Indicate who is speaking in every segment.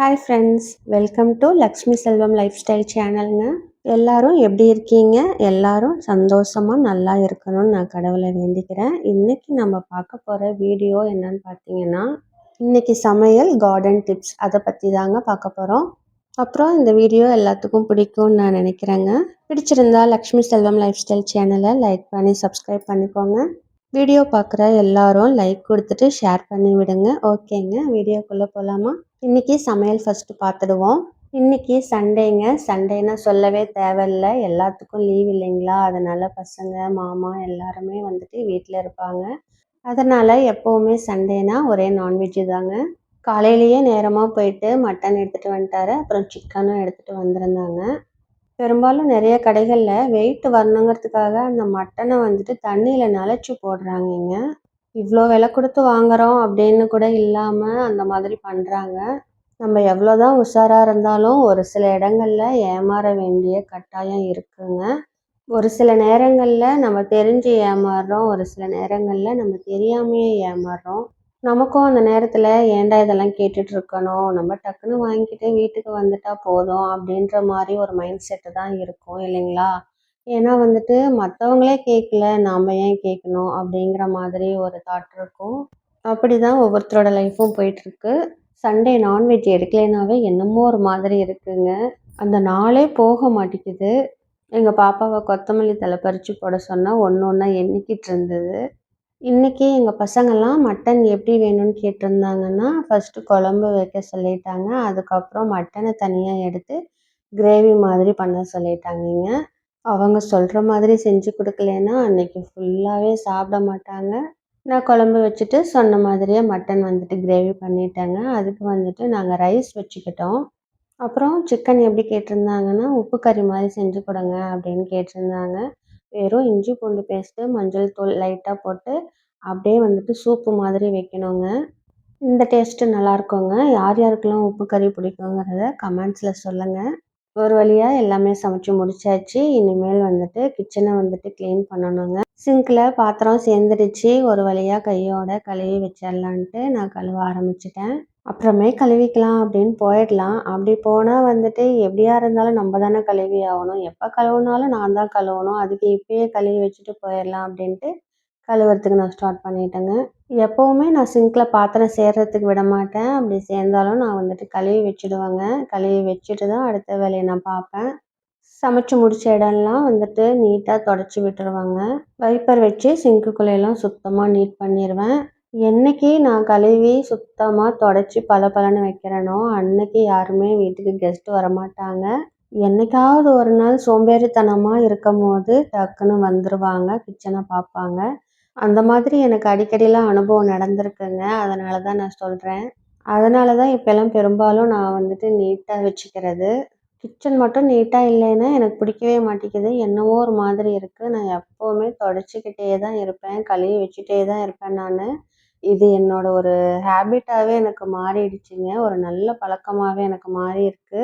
Speaker 1: Hi friends welcome to Lakshmi Selvam lifestyle சேனலுங்க எல்லாரும் எப்படி இருக்கீங்க? எல்லாரும் சந்தோஷமாக நல்லா இருக்கணும்னு நான் கடவுளை வேண்டிக்கிறேன். இன்றைக்கி நம்ம பார்க்க போகிற வீடியோ என்னன்னு பார்த்தீங்கன்னா இன்றைக்கி சமையல் கார்டன் டிப்ஸ் அதை பற்றி தாங்க பார்க்க போகிறோம் அப்புறம் இந்த வீடியோ எல்லாத்துக்கும் பிடிக்கும்னு நான் நினைக்கிறேங்க. பிடிச்சிருந்தா லக்ஷ்மி செல்வம் லைஃப் ஸ்டைல் சேனலை லைக் பண்ணி சப்ஸ்கிரைப் பண்ணிக்கோங்க. வீடியோ பார்க்குற எல்லாரும் லைக் கொடுத்துட்டு ஷேர் பண்ணி விடுங்க ஓகேங்க வீடியோக்குள்ளே போகலாமா இன்றைக்கி சமையல் ஃபஸ்ட்டு பார்த்துடுவோம். இன்றைக்கி சண்டேங்க. சண்டேனா சொல்லவே தேவையில்ல. எல்லாத்துக்கும் லீவ் இல்லைங்களா? அதனால் பசங்க மாமா எல்லாருமே வந்துட்டு வீட்டில் இருப்பாங்க. அதனால் எப்போவுமே சண்டேனா ஒரே நான்வெஜ்ஜு தாங்க. காலையிலேயே நேரமாக போயிட்டு மட்டன் எடுத்துகிட்டு வந்துட்டாரு. அப்புறம் சிக்கனும் எடுத்துகிட்டு வந்திருந்தாங்க. பெரும்பாலும் நிறைய கடைகளில் வெயிட் வரணுங்கிறதுக்காக அந்த மட்டனை வந்துட்டு தண்ணியில் நனைச்சி போடுறாங்கங்க. இவ்வளோ விலை கொடுத்து வாங்குகிறோம் அப்படின்னு கூட இல்லாமல் அந்த மாதிரி பண்ணுறாங்க நம்ம எவ்வளோ தான் உஷாராக இருந்தாலும் ஒரு சில இடங்களில் ஏமாற வேண்டிய கட்டாயம் இருக்குங்க. ஒரு சில நேரங்களில் நம்ம தெரிஞ்சு ஏமாறுறோம் ஒரு சில நேரங்களில் நம்ம தெரியாமையே ஏமாறுறோம். நமக்கும் அந்த நேரத்தில் ஏன்டா இதெல்லாம் கேட்டுட்டு இருக்கணும்? நம்ம டக்குன்னு வாங்கிக்கிட்டு வீட்டுக்கு வந்துட்டா போதும் அப்படின்ற மாதிரி ஒரு மைண்ட் செட்டு தான் இருக்கும் இல்லைங்களா? ஏன்னா வந்துட்டு மற்றவங்களே கேட்கல நாம் ஏன் கேட்கணும் அப்படிங்கிற மாதிரி ஒரு தாட் இருக்கும். அப்படி தான் ஒவ்வொருத்தரோட லைஃப்பும் போயிட்டுருக்கு. சண்டே நான்வெஜ் எடுக்கலைனாவே என்னமோ ஒரு மாதிரி இருக்குங்க. அந்த நாளே போக மாட்டேங்குது. எங்கள் பாப்பாவை கொத்தமல்லி தலை பறித்து போட சொன்னால் ஒன்று ஒன்றா எண்ணிக்கிட்டு இருந்தது. இன்றைக்கி எங்கள் பசங்கள்லாம் மட்டன் எப்படி வேணும்னு கேட்டிருந்தாங்கன்னா ஃபஸ்ட்டு குழம்பு வைக்க சொல்லிட்டாங்க. அதுக்கப்புறம் மட்டனை தனியாக எடுத்து கிரேவி மாதிரி பண்ண சொல்லிட்டாங்கங்க. அவங்க சொல்கிற மாதிரி செஞ்சு கொடுக்கலன்னா அன்றைக்கி ஃபுல்லாகவே சாப்பிட மாட்டாங்க. நான் குழம்பு வச்சுட்டு சொன்ன மாதிரியே மட்டன் வந்துட்டு கிரேவி பண்ணிட்டேங்க. அதுக்கு வந்துட்டு நாங்கள் ரைஸ் வச்சுக்கிட்டோம். அப்புறம் சிக்கன் எப்படி கேட்டிருந்தாங்கன்னா உப்பு கறி மாதிரி செஞ்சு கொடுங்க அப்படின்னு கேட்டிருந்தாங்க. வெறும் இஞ்சி பூண்டு பேஸ்ட்டு மஞ்சள் தூள் லைட்டாக போட்டு அப்படியே வந்துட்டு சூப்பு மாதிரி வைக்கணுங்க. இந்த டேஸ்ட்டு நல்லாயிருக்குங்க யார் யாருக்கெல்லாம் உப்பு கறி பிடிக்குங்கிறத கமெண்ட்ஸில் சொல்லுங்கள் ஒரு வழியாக எல்லாமே சமைச்சு முடிச்சாச்சு. இனிமேல் வந்துட்டு கிச்சனை வந்துட்டு க்ளீன் பண்ணணுங்க. சிங்கில் பாத்திரம் சேர்ந்துடுச்சு. ஒரு வழியாக கையோட கழுவி வச்சிடலான்ட்டு நான் கழுவ ஆரம்பிச்சிட்டேன். அப்புறமே கழுவிக்கலாம் அப்படின்னு போயிடலாம். அப்படி போனால் வந்துட்டு எப்படியா இருந்தாலும் நம்ம தானே கழுவி ஆகணும். எப்போ கழுவுனாலும் நான் தான் கழுவணும். அதுக்கு இப்பயே கழுவி வச்சுட்டு போயிடலாம் அப்படின்ட்டு கழுவுறதுக்கு நான் ஸ்டார்ட் பண்ணிட்டேங்க. எப்போவுமே நான் சிங்கில் பாத்திரம் சேர்றதுக்கு விட மாட்டேன். அப்படி சேர்ந்தாலும் நான் வந்துட்டு கழுவி வச்சுடுவேங்க. கழுவி வச்சுட்டு தான் அடுத்த வேலையை நான் பார்ப்பேன். சமைச்சு முடித்த இடம்லாம் வந்துட்டு நீட்டாக தொடச்சி விட்டுருவாங்க. வைப்பர் வச்சு சிங்குக்குள்ளையெல்லாம் சுத்தமாக நீட் பண்ணிடுவேன் என்னைக்கு நான் கழுவி சுத்தமாக தொடச்சி பளபளன்னு வைக்கிறேனோ அன்னைக்கு யாருமே வீட்டுக்கு கெஸ்ட்டு வரமாட்டாங்க. என்னைக்காவது ஒரு நாள் சோம்பேறித்தனமாக இருக்கும் போது டக்குன்னு வந்துடுவாங்க கிச்சனை பார்ப்பாங்க. அந்த மாதிரி எனக்கு அடிக்கடிலாம் அனுபவம் நடந்திருக்குங்க. அதனால தான் நான் சொல்கிறேன் அதனால தான் இப்போல்லாம் பெரும்பாலும் நான் வந்துட்டு நீட்டாக வச்சுக்கிறது. கிச்சன் மட்டும் நீட்டாக இல்லைன்னா எனக்கு பிடிக்கவே மாட்டேங்குது. என்னவோ ஒரு மாதிரி இருக்குது நான் எப்போவுமே தொடச்சிக்கிட்டே தான் இருப்பேன். கழுவி வச்சுட்டே தான் இருப்பேன் நான். இது என்னோட ஒரு ஹேபிட்டாகவே எனக்கு மாறிடுச்சுங்க. ஒரு நல்ல பழக்கமாகவே எனக்கு மாறியிருக்கு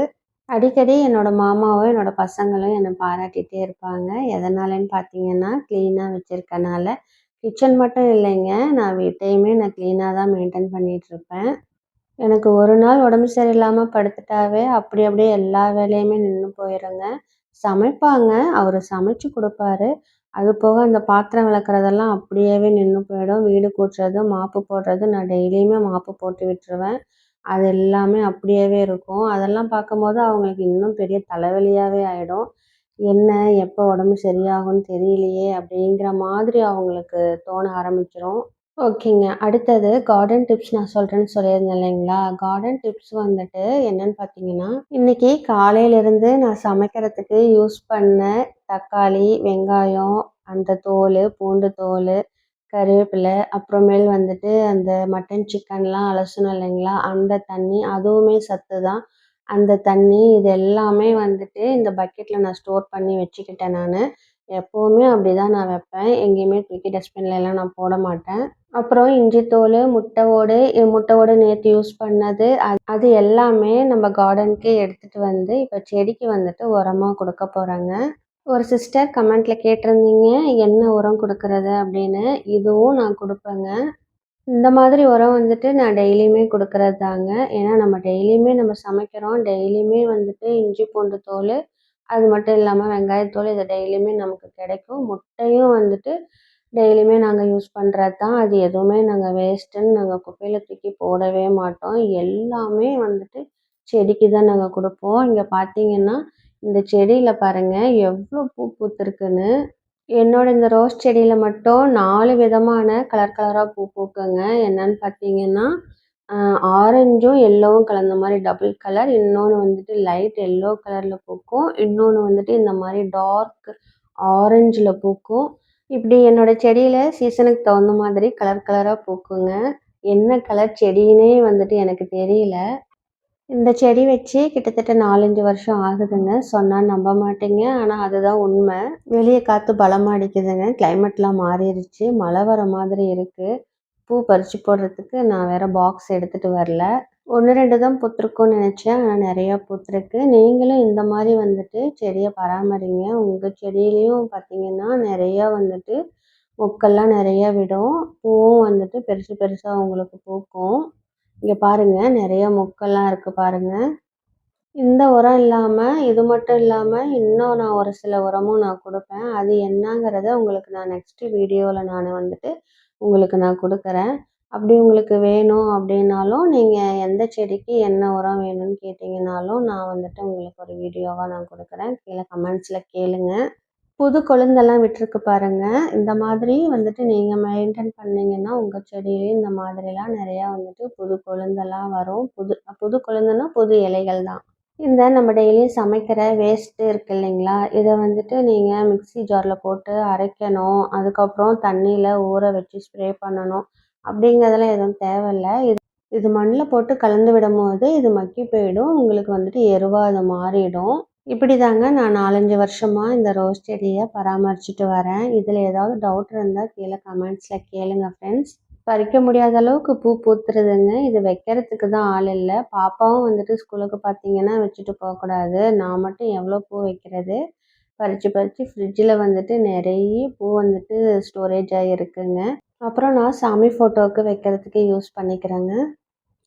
Speaker 1: அடிக்கடி என்னோட மாமாவும் என்னோடய பசங்களும் என்னை பாராட்டிகிட்டே இருப்பாங்க. எதனாலன்னு பார்த்தீங்கன்னா க்ளீனாக வச்சுருக்கனால கிச்சன் மட்டும் இல்லைங்க. நான் வீட்டையுமே நான் க்ளீனாக தான் மெயின்டைன் பண்ணிகிட்ருப்பேன் எனக்கு ஒரு நாள் உடம்பு சரியில்லாமல் படுத்துட்டாவே அப்படி அப்படியே எல்லா வேலையுமே நின்று போயிடுங்க சமைப்பாங்க. அவர் சமைச்சு கொடுப்பாரு. அது போக அந்த பாத்திரம் விளக்குறதெல்லாம் அப்படியேவே நின்று போயிடும். வீடு கூட்டுறது மாப்பு போடுறது நான் டெய்லியுமே மாப்பு போட்டு விட்டுருவேன். அது எல்லாமே அப்படியே இருக்கும். அதெல்லாம் பார்க்கும்போது அவங்களுக்கு இன்னும் பெரிய தலைவலியாகவே ஆகிடும் என்ன எப்போ உடம்பு சரியாகும்னு தெரியலையே அப்படிங்கிற மாதிரி அவங்களுக்கு தோண ஆரம்பிச்சிடும் ஓகேங்க. அடுத்தது கார்டன் டிப்ஸ் நான் சொல்கிறேன்னு சொல்லியிருந்தேன் இல்லைங்களா? கார்டன் டிப்ஸ் வந்துட்டு என்னென்னு பார்த்தீங்கன்னா இன்றைக்கி காலையிலேருந்து நான் சமைக்கிறதுக்கு யூஸ் பண்ண தக்காளி வெங்காயம் அந்த தோல் பூண்டு தோல் கருவேப்பிலை அப்புறமேல் வந்துட்டு அந்த மட்டன் சிக்கன்லாம் அலசணும் இல்லைங்களா? அந்த தண்ணி அதுவுமே சத்து தான் அந்த தண்ணி இது எல்லாமே வந்துட்டு இந்த பக்கெட்டில் நான் ஸ்டோர் பண்ணி வச்சுக்கிட்டேன் நான். எப்போவுமே அப்படி தான் நான் வைப்பேன். எங்கேயுமே தூக்கி டஸ்ட்பின்லலாம் நான் போட மாட்டேன். அப்புறம் இஞ்சி தோல் முட்டை ஓடு முட்டை ஓடு நேற்று யூஸ் பண்ணது. அது அது எல்லாமே நம்ம கார்டனுக்கே எடுத்துகிட்டு வந்து இப்போ செடிக்கு வந்துட்டு உரமாக கொடுக்க போகிறாங்க ஒரு சிஸ்டர் கமெண்ட்டில் கேட்டிருந்தீங்க என்ன உரம் கொடுக்குறது? அப்படின்னு. இதுவும் நான் கொடுப்பேங்க. இந்த மாதிரி உரம் வந்துட்டு நான் டெய்லியுமே கொடுக்கறது தாங்க ஏன்னா நம்ம டெய்லியுமே நம்ம சமைக்கிறோம். டெய்லியுமே வந்துட்டு இஞ்சி பூண்டு தோல் அது மட்டும் இல்லாமல் வெங்காயத்தோல் இது டெய்லியுமே நமக்கு கிடைக்கும். முட்டையும் வந்துட்டு டெய்லியுமே நாங்கள் யூஸ் பண்ணுறது தான் அது எதுவுமே நாங்கள் வேஸ்ட்டுன்னு நாங்கள் குப்பையில் தூக்கி போடவே மாட்டோம். எல்லாமே வந்துட்டு செடிக்கு தான் நாங்கள் கொடுப்போம். இங்கே பார்த்தீங்கன்னா இந்த செடியில் பாருங்கள் எவ்வளோ பூ பூத்துருக்குன்னு. என்னோட இந்த ரோஸ் செடியில் மட்டும் நாலு விதமான கலர் கலராக பூ பூக்குங்க. என்னன்னு பார்த்தீங்கன்னா ஆரஞ்சும் எல்லோவும் கலந்த மாதிரி டபுள் கலர். இன்னொன்று வந்துட்டு லைட் எல்லோ கலரில் பூக்கும். இன்னொன்று வந்துட்டு இந்த மாதிரி டார்க் ஆரஞ்சில் பூக்கும். இப்படி என்னோடய செடியில் சீசனுக்கு தகுந்த மாதிரி கலர் கலராக பூக்குங்க. என்ன கலர் செடின்னே வந்துட்டு எனக்கு தெரியல. இந்த செடி வச்சு கிட்டத்தட்ட நாலஞ்சு வருஷம் ஆகுதுங்க. சொன்னால் நம்ப மாட்டீங்க. ஆனால் அதுதான் உண்மை. வெளியே காற்று பலமாக அடிக்குதுங்க. கிளைமேட்லாம் மாறிடுச்சு. மழை வர மாதிரி இருக்குது பூ பறித்து போடுறதுக்கு நான் வேறு பாக்ஸ் எடுத்துகிட்டு வரல. ஒன்று ரெண்டு தான் பூத்துருக்கும்னு நினச்சேன். ஆனால் நிறையா பூத்துருக்கு. நீங்களும் இந்த மாதிரி வந்துட்டு செடியை பராமரிங்க. உங்கள் செடியிலையும் பார்த்தீங்கன்னா நிறையா வந்துட்டு மொக்கெல்லாம் நிறையா விடும். பூவும் வந்துட்டு பெருசு பெருசாக உங்களுக்கு பூக்கும். இங்கே பாருங்கள் நிறைய மொக்கெல்லாம் இருக்குது பாருங்கள் இந்த உரம் இல்லாமல் இது மட்டும் இல்லாமல் இன்னும் நான் ஒரு சில உரமும் நான் கொடுப்பேன். அது என்னங்கிறத உங்களுக்கு நான் நெக்ஸ்ட்டு வீடியோவில் நான் வந்துட்டு உங்களுக்கு நான் கொடுக்குறேன். அப்படி உங்களுக்கு வேணும் அப்படின்னாலும் நீங்கள் எந்த செடிக்கு என்ன உரம் வேணும்னு கேட்டிங்கனாலும் நான் வந்துட்டு உங்களுக்கு ஒரு வீடியோவாக நான் கொடுக்குறேன். கீழே கமெண்ட்ஸில் கேளுங்கள் புது கொழுந்தெல்லாம் விட்டுருக்கு பாருங்கள் இந்த மாதிரி வந்துட்டு நீங்கள் மெயின்டைன் பண்ணிங்கன்னா உங்கள் செடியிலையும் இந்த மாதிரிலாம் நிறையா வந்துட்டு புது கொழுந்தெல்லாம் வரும். புது புது கொழுந்துன்னா புது இலைகள் தான். இந்த நம்ம டெய்லியும் சமைக்கிற வேஸ்ட்டு இருக்கு இல்லைங்களா? இதை வந்துட்டு நீங்கள் மிக்ஸி ஜாரில் போட்டு அரைக்கணும். அதுக்கப்புறம் தண்ணியில் ஊற வச்சு ஸ்ப்ரே பண்ணணும். அப்படிங்கிறதெல்லாம் எதுவும் தேவையில்ல. இது இது மண்ணில் போட்டு கலந்து விடும்போது இது மக்கி போயிடும். உங்களுக்கு வந்துட்டு எருவாக அது மாறிடும். இப்படி தாங்க நான் நாலஞ்சு வருஷமாக இந்த ரோஸ் செடியை பராமரிச்சுட்டு வரேன். இதில் ஏதாவது டவுட் இருந்தால் கீழே கமெண்ட்ஸில் கேளுங்கள் ஃப்ரெண்ட்ஸ் பறிக்க முடியாத அளவுக்கு பூ பூத்துருதுங்க. இது வைக்கிறதுக்கு தான் ஆள் இல்லை. பாப்பாவும் வந்துட்டு ஸ்கூலுக்கு பார்த்தீங்கன்னா வச்சுட்டு போகக்கூடாது. நான் மட்டும் எவ்வளோ பூ வைக்கிறது? பறித்து பறித்து ஃப்ரிட்ஜில் வந்துட்டு நிறைய பூ வந்துட்டு ஸ்டோரேஜ் ஆகிருக்குங்க அப்புறம் நான் சாமி ஃபோட்டோவுக்கு வைக்கிறதுக்கு யூஸ் பண்ணிக்கிறேங்க.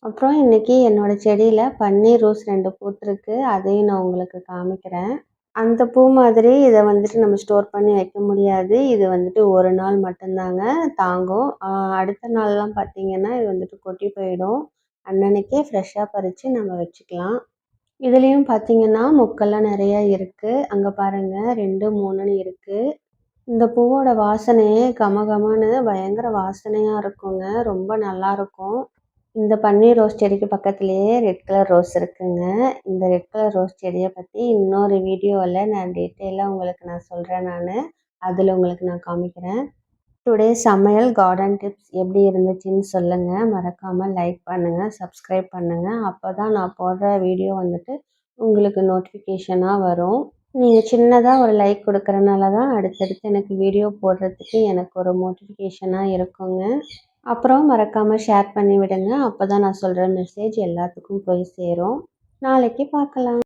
Speaker 1: அப்புறம் இன்றைக்கி என்னோடய செடியில் பன்னீர் ரோஸ் ரெண்டு பூத்துருக்கு. அதையும் நான் உங்களுக்கு காமிக்கிறேன். அந்த பூ மாதிரி இதை வந்துட்டு நம்ம ஸ்டோர் பண்ணி வைக்க முடியாது. இது வந்துட்டு ஒரு நாள் மட்டும்தாங்க தாங்கும். அடுத்த நாள்லாம் பார்த்திங்கன்னா இது வந்துட்டு கொட்டி போயிடும். அன்னன்னைக்கே ஃப்ரெஷ்ஷாக பறித்து நம்ம வச்சுக்கலாம். இதுலேயும் பார்த்தீங்கன்னா மொக்கெல்லாம் நிறையா இருக்குது அங்கே பாருங்கள் ரெண்டு மூணுன்னு இருக்குது இந்த பூவோட வாசனையே கமகமன்னு பயங்கர வாசனையாக இருக்குங்க. ரொம்ப நல்லாயிருக்கும் இந்த பன்னீர் ரோஸ் செடிக்கு பக்கத்துலேயே ரெட் கலர் ரோஸ் இருக்குங்க. இந்த ரெட் கலர் ரோஸ் செடியை பற்றி இன்னொரு வீடியோவில் நான் டீட்டெயிலாக உங்களுக்கு நான் சொல்கிறேன் நான். அதில் உங்களுக்கு நான் காமிக்கிறேன். டுடே சமையல் கார்டன் டிப்ஸ் எப்படி இருந்துச்சுன்னு சொல்லுங்கள் மறக்காமல் லைக் பண்ணுங்கள் சப்ஸ்கிரைப் பண்ணுங்கள் அப்போ தான் நான் போடுற வீடியோ வந்துட்டு உங்களுக்கு நோட்டிஃபிகேஷனாக வரும். நீங்கள் சின்னதாக ஒரு லைக் கொடுக்குறனால தான் அடுத்தடுத்து எனக்கு வீடியோ போடுறதுக்கு எனக்கு ஒரு மோட்டிஃபிகேஷனாக இருக்குங்க. அப்புறம் மறக்காமல் ஷேர் பண்ணி விடுங்க. அப்போ தான் நான் சொல்கிற மெசேஜ் எல்லாத்துக்கும் போய் சேரும். நாளைக்கு பார்க்கலாம்.